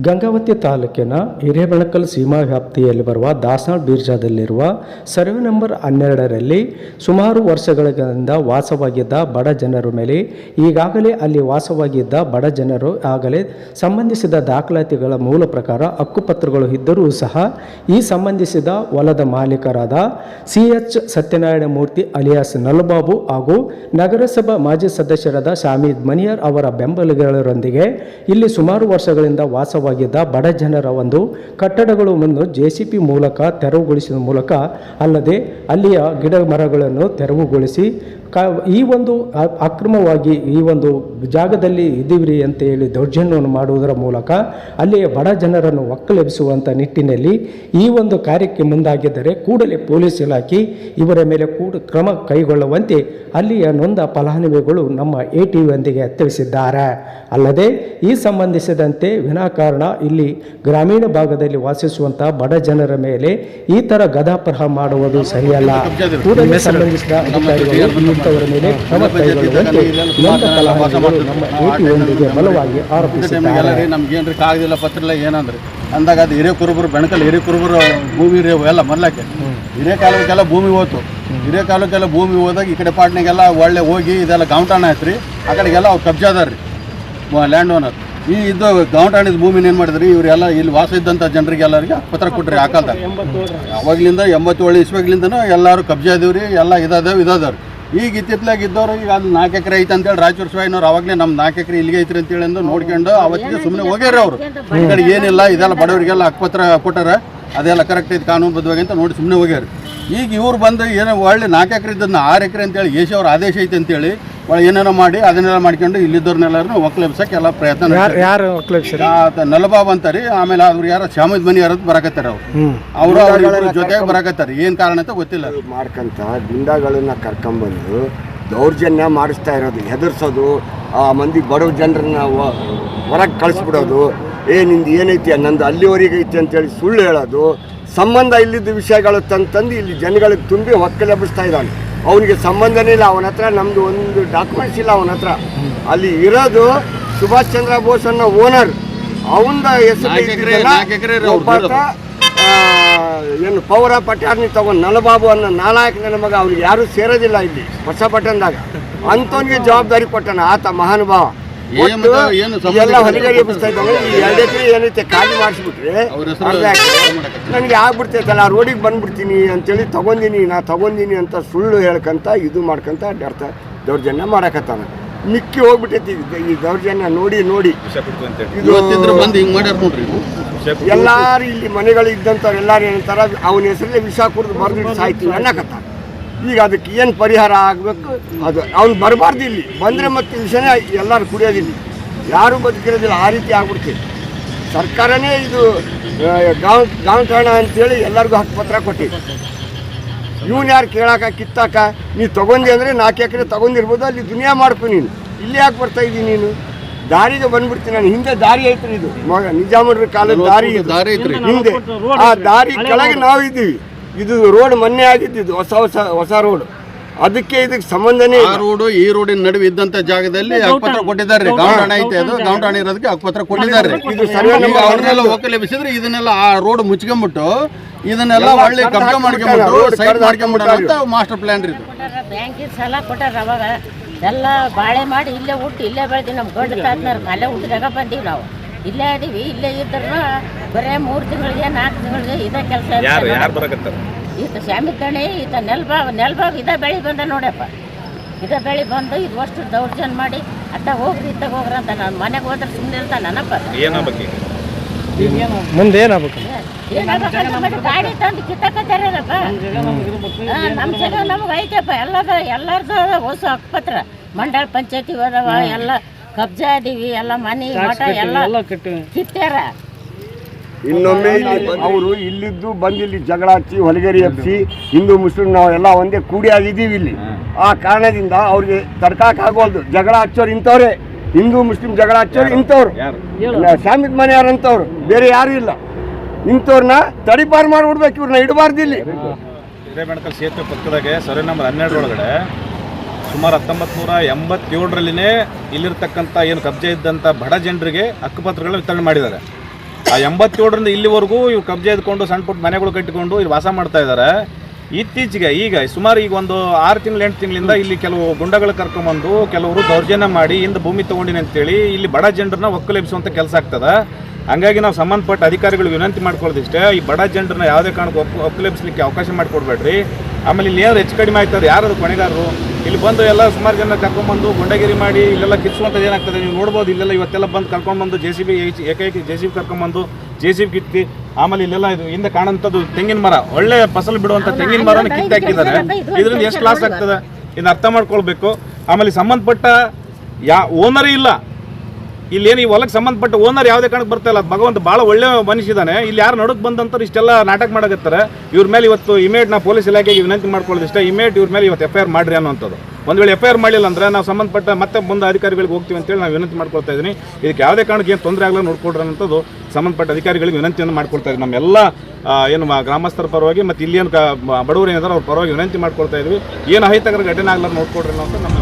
ಗಂಗಾವತಿ ತಾಲೂಕಿನ ಹಿರೇಬಣಕಲ್ ಸೀಮಾ ವ್ಯಾಪ್ತಿಯಲ್ಲಿ ಬರುವ ದಾಸನಾಳ್ ಬೀರ್ಜಾದಲ್ಲಿರುವ ಸರ್ವೆ ನಂಬರ್ ಹನ್ನೆರಡರಲ್ಲಿ ಸುಮಾರು ವರ್ಷಗಳಿಂದ ವಾಸವಾಗಿದ್ದ ಬಡ ಜನರ ಮೇಲೆ ಈಗಾಗಲೇ ಅಲ್ಲಿ ವಾಸವಾಗಿದ್ದ ಬಡ ಜನರು ಆಗಲೇ ಸಂಬಂಧಿಸಿದ ದಾಖಲಾತಿಗಳ ಮೂಲ ಪ್ರಕಾರ ಹಕ್ಕುಪತ್ರಗಳು ಇದ್ದರೂ ಸಹ ಈ ಸಂಬಂಧಿಸಿದ ಹೊಲದ ಮಾಲೀಕರಾದ C H Satyanarayana Murthy alias Nallubabu ಹಾಗೂ ನಗರಸಭಾ ಮಾಜಿ ಸದಸ್ಯರಾದ ಶಾಮೀದ್ ಮನಿಯರ್ ಅವರ ಬೆಂಬಲಿಗರೊಂದಿಗೆ ಇಲ್ಲಿ ಸುಮಾರು ವರ್ಷಗಳಿಂದ ವಾಸವಾಗಿದ್ದ ಬಡ ಜನರ ಒಂದು ಕಟ್ಟಡಗಳು ಒಂದು ಜೆ ಸಿ ಪಿ ಮೂಲಕ ತೆರವುಗೊಳಿಸಿದ ಮೂಲಕ ಅಲ್ಲದೆ ಅಲ್ಲಿಯ ಗಿಡ ಮರಗಳನ್ನು ತೆರವುಗೊಳಿಸಿ, ಕ, ಈ ಒಂದು ಅಕ್ರಮವಾಗಿ ಈ ಒಂದು ಜಾಗದಲ್ಲಿ ಇದ್ದೀವ್ರಿ ಅಂತ ಹೇಳಿ ದೌರ್ಜನ್ಯವನ್ನು ಮಾಡುವುದರ ಮೂಲಕ ಅಲ್ಲಿಯ ಬಡ ಜನರನ್ನು ಒಕ್ಕಲೆಬ್ಬಿಸುವಂಥ ನಿಟ್ಟಿನಲ್ಲಿ ಈ ಒಂದು ಕಾರ್ಯಕ್ಕೆ ಮುಂದಾಗಿದ್ದರೆ ಕೂಡಲೇ ಪೊಲೀಸ್ ಇಲಾಖೆ ಇವರ ಮೇಲೆ ಕೂಡ ಕ್ರಮ ಕೈಗೊಳ್ಳುವಂತೆ ಅಲ್ಲಿಯ ನೊಂದ ಫಲಾನುಭವಿಗಳು ನಮ್ಮ ಎ ಟಿ ವಿಯೊಂದಿಗೆ ತಿಳಿಸಿದ್ದಾರೆ. ಅಲ್ಲದೆ ಈ ಸಂಬಂಧಿಸಿದಂತೆ ವಿನಾಕಾರಣ ಇಲ್ಲಿ ಗ್ರಾಮೀಣ ಭಾಗದಲ್ಲಿ ವಾಸಿಸುವಂತಹ ಬಡ ಜನರ ಮೇಲೆ ಈ ತರ ಗದಾಪ್ರಹ ಮಾಡುವುದು ಸರಿಯಲ್ಲ. ಕೂಡಲೇ ಸಂಬಂಧಿಸಿದ ಅಧಿಕಾರಿಗಳು ಮೇಲೆ ಕ್ರಮ ಕೈಗೊಳ್ಳುವಂತೆ ನಮ್ಮ ಬಲವಾಗಿ ಆರೋಪಿಸಿದ್ದಾರೆ ನಮ್ಗೆ ಏನ್ರಿ ಕಾಗದಿಲ್ಲ ಪತ್ರ ಇಲ್ಲ ಏನಂದ್ರಿ? ಅಂದಾಗ ಅದು ಹಿರಿಯ ಕುರುಬರು ಬೆಣಕಲ್ ಹಿರಿಯ ಕುರುಬರು ಭೂಮಿ ಎಲ್ಲ ಮೊದ್ಲಕ್ಕೆ ಹಿರೇ ಕಾಲಕ್ಕೆಲ್ಲ ಭೂಮಿ ಹೋತು. ಹಿರೇ ಕಾಲಕ್ಕೆಲ್ಲ ಭೂಮಿ ಹೋದಾಗ ಈ ಕಡೆ ಪಾಟ್ನಾಗೆಲ್ಲ ಒಳ್ಳೆ ಹೋಗಿ ಇದೆಲ್ಲ ಗೌಂಟಾಣ ಐತ್ರಿ ಆ ಕಡೆಗೆಲ್ಲ ಅವ್ರು ಕಬ್ಜಾದಾರ್ರಿ ಲ್ಯಾಂಡ್ ಓನರ್ ಈ ಇದು ಗೌಂಟಾಣಿದ ಭೂಮಿನ ಏನು ಮಾಡಿದ್ರಿ? ಇವರೆಲ್ಲ ಇಲ್ಲಿ ವಾಸ ಇದ್ದಂಥ ಜನರಿಗೆ ಎಲ್ಲರಿಗೆ ಪತ್ರ ಕೊಟ್ರಿ, ಆ ಕಾಲದಾಗ. ಅವಾಗ್ಲಿಂದ ಎಂಬತ್ತೇಳು, ಇಸ್ವಾಗ್ಲಿಂದನೂ ಎಲ್ಲರೂ ಕಬ್ಜಾ ಇದೀವ್ರಿ ಎಲ್ಲ ಇದಾದವ್, ಇದಾದವ್ರಿ. ಈಗ ಇತ್ತಿತ್ಲಾಗ ಇದ್ದವ್ರು, ಈಗ ಅಲ್ಲಿ ನಾಲ್ಕು ಎಕರೆ ಐತೆ ಅಂತೇಳಿ ರಾಯಚೂರು ಸ್ವಾಯಿನವ್ರು ಅವಾಗಲೇ ನಮ್ಮ ನಾಲ್ಕು ಎಕರೆ ಇಲ್ಲಿಗೆ ಐತ್ರಿ ಅಂತೇಳಿ ಅಂದು ನೋಡ್ಕೊಂಡು ಅವತ್ತಿಗೆ ಸುಮ್ಮನೆ ಹೋಗ್ಯಾರ ಅವರು. ಈ ಕಡೆ ಏನಿಲ್ಲ, ಇದೆಲ್ಲ ಬಡವರಿಗೆಲ್ಲ ಅಕ್ಪತ್ರ ಕೊಟ್ಟಾರ. ಅದೆಲ್ಲ ಕರೆಕ್ಟ್ ಐತೆ ಕಾನೂನುಬದ್ಧವಾಗಿ ಅಂತ ನೋಡಿ ಸುಮ್ಮನೆ ಹೋಗ್ಯಾರ ಈಗ ಇವ್ರು ಬಂದು ಏನೋ ಒಳ್ಳೆ ನಾಲ್ಕು ಎಕರೆ ಇದ್ದನ್ನ ಆರು ಎಕರೆ ಅಂತೇಳಿ ಏಷಿ ಅವ್ರ ಆದೇಶ ಐತೆ ಅಂತೇಳಿ ಒಳ್ಳೆ ಏನೇನೋ ಮಾಡಿ ಅದನ್ನೆಲ್ಲ ಮಾಡ್ಕೊಂಡು ಇಲ್ಲಿದ್ದವ್ರನ್ನೆಲ್ಲರೂ ಒಕ್ಕಲೆಬ್ಸಕ್ಕೆ ಎಲ್ಲ ಪ್ರಯತ್ನ ನಲಬಾಬ್ ಯಾರು ನಲ್ಲಬಾಬ್ ಅಂತಾರಿ ಆಮೇಲೆ ಅವ್ರು ಯಾರೋ ಶಾಮದ್ ಮನಿ ಯಾರು ಬರಕತ್ತಾರ ಅವ್ರು. ಅವರು ಅವ್ರ ಜೊತೆಗೆ ಬರಕತ್ತಾರೆ ಏನು ಕಾರಣ ಅಂತ ಗೊತ್ತಿಲ್ಲ. ಮಾಡ್ಕಂತ ಗುಂಡಾಗಳನ್ನ ಕರ್ಕೊಂಬಂದು ದೌರ್ಜನ್ಯ ಮಾಡಿಸ್ತಾ ಇರೋದು ಹೆದರ್ಸೋದು ಆ ಮಂದಿ ಬಡವ ಜನರನ್ನ ಹೊರಗೆ ಕಳಿಸ್ಬಿಡೋದು ಏ ನಿಂದು ಏನೈತಿ ನಂದು ಅಲ್ಲಿವರೆಗೆ ಐತಿ ಅಂತೇಳಿ ಸುಳ್ಳು ಹೇಳೋದು ಸಂಬಂಧ ಇಲ್ಲಿದ್ದ ವಿಷಯಗಳು ತಂದು ತಂದು ಇಲ್ಲಿ ಜನಗಳಿಗೆ ತುಂಬಿ ಒಕ್ಕಲೆಬ್ಬಿಸ್ತಾ ಇದ್ದಾನೆ. ಅವನಿಗೆ ಸಂಬಂಧನೇ ಇಲ್ಲ ಅವನ ಹತ್ರ ನಮ್ಮದು ಒಂದು ಡಾಕ್ಯುಮೆಂಟ್ಸ್ ಇಲ್ಲ ಅವನ ಹತ್ರ. ಅಲ್ಲಿ ಇರೋದು ಸುಭಾಷ್ ಚಂದ್ರ ಬೋಸ್ ಅನ್ನೋ ಓನರ್ ಅವನ ಹೆಸರು ಏನು ಪೌರ ಪಟ್ಯಾರ್ನಿ ತಗೊಂಡು ನಲಬಾಬು ಅನ್ನೋ ನಾಲಾಯಕ ನನ್ನ ಮಗ ಅವ್ರಿಗೆ ಯಾರು ಸೇರೋದಿಲ್ಲ ಇಲ್ಲಿ ಹೊಸ ಪಟ್ಟಣದಾಗ ಅಂಥವ್ನಿಗೆ ಜವಾಬ್ದಾರಿ ಕೊಟ್ಟಣ ಆತ ಮಹಾನುಭಾವ. ಎಲ್ಲ ಬಿಡ್ತಾ ಇದ್ದಾವೆ. ಈ ಎರಡು ಎಕರೆ ಏನೈತೆ ಖಾಲಿ ಮಾಡಿಸ್ಬಿಟ್ರೆ ನನಗೆ ಆಗ್ಬಿಡ್ತೈತಲ್ಲ ರೋಡಿಗೆ ಬಂದ್ಬಿಡ್ತೀನಿ ಅಂತೇಳಿ ತಗೊಂಡಿನಿ ನಾ ತಗೊಂಡಿನಿ ಅಂತ ಸುಳ್ಳು ಹೇಳ್ಕಂತ ಇದು ಮಾಡ್ಕಂತ ಅಡ್ಡಾಡ್ತಾ ದೌರ್ಜನ್ಯ ಮಾಡಕತ್ತಾನ. ಮಿಕ್ಕಿ ಹೋಗ್ಬಿಟ್ಟೈತಿ ಈ ದೌರ್ಜನ್ಯ ನೋಡಿ ನೋಡಿ. ಎಲ್ಲಾರು ಇಲ್ಲಿ ಮನೆಗಳು ಇದ್ದಂಥವ್ರು ಎಲ್ಲಾರು ಏನಂತಾರ ಅವನ ಹೆಸರಲ್ಲೇ ವಿಷ ಕುಡಿದು ಬರ್ದು ಸಾಯ್ತೀವಿ ಅನ್ನಕತ್ತಾರ ಈಗ ಅದಕ್ಕೆ ಏನು ಪರಿಹಾರ ಆಗಬೇಕು? ಅದು ಅವ್ನು ಬರಬಾರ್ದು ಇಲ್ಲಿ. ಬಂದರೆ ಮತ್ತೆ ವಿಷಯನೇ ಎಲ್ಲರೂ ಕುಡಿಯೋದಿಲ್ಲ. ಯಾರೂ ಬದುಕಿರೋದಿಲ್ಲ. ಆ ರೀತಿ ಆಗ್ಬಿಡ್ತೀವಿ ಸರ್ಕಾರನೇ ಇದು ಗಾಂವ್ ಗಾಂವ್ ಠಾಣ ಅಂತೇಳಿ ಎಲ್ಲರಿಗೂ ಹಕ್ಕುಪತ್ರ ಕೊಟ್ಟಿದೆ. ಇವನು ಯಾರು ಕೇಳಾಕ ಕಿತ್ತಾಕ? ನೀ ತೊಗೊಂಡಿ ಅಂದರೆ ನಾಲ್ಕು ಎಕರೆ ತೊಗೊಂಡಿರ್ಬೋದು. ಅಲ್ಲಿ ದುನಿಯಾ ಮಾಡ್ಕೊ ನೀನು. ಇಲ್ಲಿ ಯಾಕೆ ಬರ್ತಾ ಇದ್ದೀನಿ ನೀನು? ದಾರಿಗೆ ಬಂದ್ಬಿಡ್ತೀನಿ ನಾನು. ಹಿಂದೆ ದಾರಿ ಐತ್ರಿ ಇದು. ಮಗ ನಿಜಾಮರ ಕಾಲದ ದಾರಿ. ದಾರಿ ಐತ್ರಿ. ಹಿಂದೆ. ಆ ದಾರಿ ಕೆಳಗೆ ನಾವು ಇದ್ದೀವಿ ಇದು ರೋಡ್ ಮೊನ್ನೆ ಆಗಿದ್ದು ಹೊಸ ಹೊಸ ಹೊಸ ರೋಡ್. ಅದಕ್ಕೆ ಇದಕ್ಕೆ ಸಂಬಂಧನೇ ಆ ರೋಡು ಈ ರೋಡಿನ ನಡುವೆ ಇದ್ದಂತ ಜಾಗದಲ್ಲಿ ಹಕ್ಕುಪತ್ರ ಕೊಟ್ಟಿದ್ದಾರೆ. ಗೌಂಡಾಣ ಐತೆ ಅದು. ಗೌಂಡಾಣ ಇರೋದಕ್ಕೆ ಹಕ್ಕುಪತ್ರ ಕೊಟ್ಟಿದ್ದಾರೆ. ಇದು ಅವ್ರನ್ನೆಲ್ಲ ಒಕ್ಕಲೆಬ್ಬಿಸಿದ್ರೆ ಇದನ್ನೆಲ್ಲ ಆ ರೋಡ್ ಮುಚ್ಕೊಂಡ್ಬಿಟ್ಟು ಇದನ್ನೆಲ್ಲ ಒಳ್ಳೆ ಕಬ್ಜೆ ಮಾಡ್ಕೊಂಡ್ಬಿಟ್ಟು road ಸೈಡ್ ಮಾಡ್ಕೊಂಬಿಟ್ಟು ಮಾಡ್ಕೊಂಡ್ಬಿಟ್ಟು ಅಂತ ಮಾಸ್ಟರ್ ಪ್ಲಾನ್ ರೀ ಇದು. ಬ್ಯಾಂಕಿನ ಸಾಲ ಕೊಟ್ಟಾರ ಅವಾಗ. ಎಲ್ಲ ಬಾಳೆ ಮಾಡಿ ಇಲ್ಲೇ ಹುಟ್ಟು ಇಲ್ಲೇ ಬೆಳೆದಿ ನಮ್ಮ ಗಂಡ ತಾತನಾರ ಅಲ್ಲೇ ಹುಟ್ಟಿದಾಗ ಬಂದೀವಿ ನಾವು. ಇಲ್ಲೇ ಅದೀವಿ ಇಲ್ಲೇ ಇದ್ರೂ ಬರೇ ಮೂರು ತಿಂಗಳಿಗೆ ನಾಲ್ಕು ತಿಂಗಳಿಗೆ ಇದೇ ಕೆಲಸ ಈತ ಶಾಮಿಕಣಿ ಈತ ನೆಲ್ಬಾವ್ ನೆಲ್ಬಾವ್ ಇದೇ ಬೆಳಿ ಬಂದ ನೋಡಪ್ಪ. ಇದೇ ಬೆಳಿ ಬಂದು ಇದು ಅಷ್ಟು ದೌರ್ಜನ್ ಮಾಡಿ ಅತ್ತ ಹೋಗ್ರಿ ಇತ್ತ ಹೋಗ್ರಿ ಅಂತ ನಾನು ಮನೆಗೆ ಹೋದ್ರೆ ಸುಮ್ಮನೆ ಇರ್ತ ನನಪ್ಪ. ಮುಂದೆ ಏನಾಗಬೇಕು? ಗಾಡಿ ತಂದು ಕಿತ್ತಕತ್ತಾರಪ್ಪ ನಮ್ಮ ಜಗ ನಮಗೆ ಐತಪ್ಪ ಎಲ್ಲದ ಎಲ್ಲರದ್ದು ಹೊಸ ಹಕ್ಕುಪತ್ರ ಮಂಡಳ ಪಂಚಾಯತಿ ಹೋದವ ಎಲ್ಲ ಕಬ್ಜಾ ಅದೀವಿ ಎಲ್ಲ ಮನೆ ಮಠ ಎಲ್ಲ ಕಿತ್ತಾರ. ಇನ್ನೊಮ್ಮೆ ಇಲ್ಲಿ ಅವರು ಇಲ್ಲಿದ್ದು ಬಂದು ಇಲ್ಲಿ ಜಗಳ ಹಚ್ಚಿ ಹೊಲಗೇರಿ ಹಚ್ಚಿ ಹಿಂದೂ ಮುಸ್ಲಿಂ ನಾವು ಎಲ್ಲ ಒಂದೇ ಕೂಡಿ ಆಗಿದ್ದೀವಿ ಇಲ್ಲಿ. ಆ ಕಾರಣದಿಂದ ಅವ್ರಿಗೆ ತಡ್ಕಾಕ್ ಆಗೋದು ಜಗಳ ಹಚ್ಚೋರು ಇಂಥವ್ರೆ. ಹಿಂದೂ ಮುಸ್ಲಿಂ ಜಗಳ ಹಚ್ಚೋರು ಇಂಥವ್ರು. ಶಾಮಿದ್ ಮನೆ ಯಾರಂತವ್ರು ಬೇರೆ ಯಾರು ಇಲ್ಲ. ಇಂಥವ್ರನ್ನ ತಡಿಪಾರು ಮಾಡಿಬಿಡ್ಬೇಕು ಇವ್ರನ್ನ ಇಡಬಾರ್ದು ಇಲ್ಲಿ. ಸೇತುವೆ ಪಕ್ಕದಾಗೆ ಸರಿ ನಂಬರ್ ಹನ್ನೆರಡರೊಳಗಡೆ ಸುಮಾರು ಹತ್ತೊಂಬತ್ತು ನೂರ ಎಂಬತ್ತೇಳರಲ್ಲಿನೇ ಇಲ್ಲಿರ್ತಕ್ಕಂಥ ಏನು ಕಬ್ಜೆ ಇದ್ದಂಥ ಬಡ ಜನರಿಗೆ ಹಕ್ಕುಪತ್ರಗಳ ವಿತರಣೆ ಮಾಡಿದ್ದಾರೆ. ಆ ಎಂಬತ್ತೇಳರಿಂದ ಇಲ್ಲಿವರೆಗೂ ಇವ್ರು ಕಬ್ಜೆ ಇದ್ಕೊಂಡು ಸಣ್ಣ ಪುಟ್ಟ ಮನೆಗಳು ಕಟ್ಟಿಕೊಂಡು ಇಲ್ಲಿ ವಾಸ ಮಾಡ್ತಾ ಇದ್ದಾರೆ. ಇತ್ತೀಚೆಗೆ ಈಗ ಸುಮಾರು ಈಗ ಒಂದು ಆರು ತಿಂಗಳು, ಎಂಟು ತಿಂಗಳಿಂದ ಇಲ್ಲಿ ಕೆಲವು ಗುಂಡಗಳು ಕರ್ಕೊಂಬಂದು ಕೆಲವರು ದೌರ್ಜನ್ಯ ಮಾಡಿ ಇಂದ ಭೂಮಿ ತಗೊಂಡಿನಿ ಅಂತೇಳಿ ಇಲ್ಲಿ ಬಡ ಜನರನ್ನ ಒಕ್ಕಲೆಬ್ಸುವಂಥ ಕೆಲಸ ಆಗ್ತದೆ. ಹಂಗಾಗಿ ನಾವು ಸಂಬಂಧಪಟ್ಟ ಅಧಿಕಾರಿಗಳು ವಿನಂತಿ ಮಾಡ್ಕೊಳ್ಳೋದಿಷ್ಟೇ ಈ ಬಡ ಜನರನ್ನ ಯಾವುದೇ ಕಾರಣಕ್ಕೂ ಒಪ್ಪು ಒಕ್ಕಲೆಬ್ಸ್ಲಿಕ್ಕೆ ಅವಕಾಶ ಮಾಡಿಕೊಡ್ಬೇಡ್ರಿ. ಆಮೇಲೆ ಇಲ್ಲಿ ಏನಾದ್ರು ಹೆಚ್ಚು ಕಡಿಮೆ ಯಾರು ಯಾರದು ಕೊನೆಗಾರರು ಇಲ್ಲಿ ಬಂದು ಎಲ್ಲ ಸುಮಾರು ಜನ ಕರ್ಕೊಂಡ್ಬಂದು ಗುಂಡಗಿರಿ ಮಾಡಿ ಇಲ್ಲೆಲ್ಲ ಕಿತ್ಸುವಂಥದ್ದು ಏನಾಗ್ತದೆ ನೀವು ನೋಡ್ಬೋದು ಇಲ್ಲೆಲ್ಲ ಇವತ್ತೆಲ್ಲ ಬಂದು ಕರ್ಕೊಂಡ್ಬಂದು ಜೆ ಸಿ ಬಿ ಏಕೈಕಿ ಜೆ ಸಿ ಬಿ ಕರ್ಕೊಂಡ್ಬಂದು ಜೆ ಸಿ ಬಿ ಕಿತ್ತಿ ಆಮೇಲೆ ಇಲ್ಲೆಲ್ಲ ಇದು ಹಿಂದೆ ಕಾಣುವಂಥದ್ದು ತೆಂಗಿನ ಮರ ಒಳ್ಳೆ ಫಸಲು ಬಿಡುವಂಥ ತೆಂಗಿನ ಮರನ ಕಿತ್ತು ಹಾಕಿದ್ದಾರೆ. ಇದರಿಂದ ಎಷ್ಟು ಲಾಸ್ ಆಗ್ತದೆ? ಇದನ್ನ ಅರ್ಥ ಮಾಡ್ಕೊಳ್ಬೇಕು. ಆಮೇಲೆ ಸಂಬಂಧಪಟ್ಟ ಯಾ ಓನರೇ ಇಲ್ಲ ಇಲ್ಲೇನು ಈ ಹೊಲಕ್ಕೆ ಸಂಬಂಧಪಟ್ಟ ಓನರ್ ಯಾವುದೇ ಕಾರಣಕ್ಕೆ ಬರ್ತಾ ಇಲ್ಲ. ಭಗವಂತ ಭಾಳ ಒಳ್ಳೆ ಮನುಷ್ಯ ಇದ್ದಾನೆ. ಇಲ್ಲಿ ಯಾರು ನಡುಕ್ ಬಂದಂತಾರೆ ಇಷ್ಟೆಲ್ಲ ನಾಟಕ ಮಾಡಕತ್ತಾರೆ. ಇವ್ರ ಮೇಲೆ ಇವತ್ತು ಇಮೇಟ್ ನಾ ಪೊಲೀಸ್ ಇಲಾಖೆಗೆ ವಿನಂತಿ ಮಾಡ್ಕೊಳ್ಳೋದು ಇಷ್ಟ ಇಮೇಟ್ ಇವ್ರ ಮೇಲೆ ಇವತ್ತು ಎಫ್ ಐ ಆರ್ ಮಾಡ್ರಿ ಅನ್ನೋಂಥದ್ದು ಒಂದು ವೇಳೆ ಎಫ್ ಐ ಆರ್ ಮಾಡಿಲ್ಲ ಅಂದ್ರೆ ನಾವು ಸಂಬಂಧಪಟ್ಟ ಮತ್ತೆ ಮುಂದೆ ಅಧಿಕಾರಿಗಳಿಗೆ ಹೋಗ್ತೀವಿ ಅಂತೇಳಿ ನಾವು ವಿನಂತಿ ಮಾಡ್ಕೊಳ್ತಾ ಇದ್ದೀನಿ. ಇದಕ್ಕೆ ಯಾವುದೇ ಕಾರಣಕ್ಕೆ ಏನು ತೊಂದರೆ ಆಗಲ್ಲ ನೋಡ್ಕೊಡ್ರಿ ಅನ್ನೋದು ಸಂಬಂಧಪಟ್ಟ ಅಧಿಕಾರಿಗಳಿಗೆ ವಿನಂತಿಯನ್ನು ಮಾಡ್ಕೊಳ್ತಾ ಇದ್ದೀವಿ ನಮ್ಮೆಲ್ಲ ಏನು ಗ್ರಾಮಸ್ಥರ ಪರವಾಗಿ ಮತ್ತು ಇಲ್ಲಿ ಏನು ಬಡವರು ಏನಿದ್ದಾರೆ ಅವ್ರ ಪರವಾಗಿ ವಿನಂತಿ ಮಾಡ್ಕೊಳ್ತಾ ಇದ್ವಿ ಏನು ಅಹಿತಕರ ಘಟನೆ ಆಗಲ್ಲ ನೋಡ್ಕೊಡ್ರಿ ಅನ್ನೋದು ನಮ್ಮ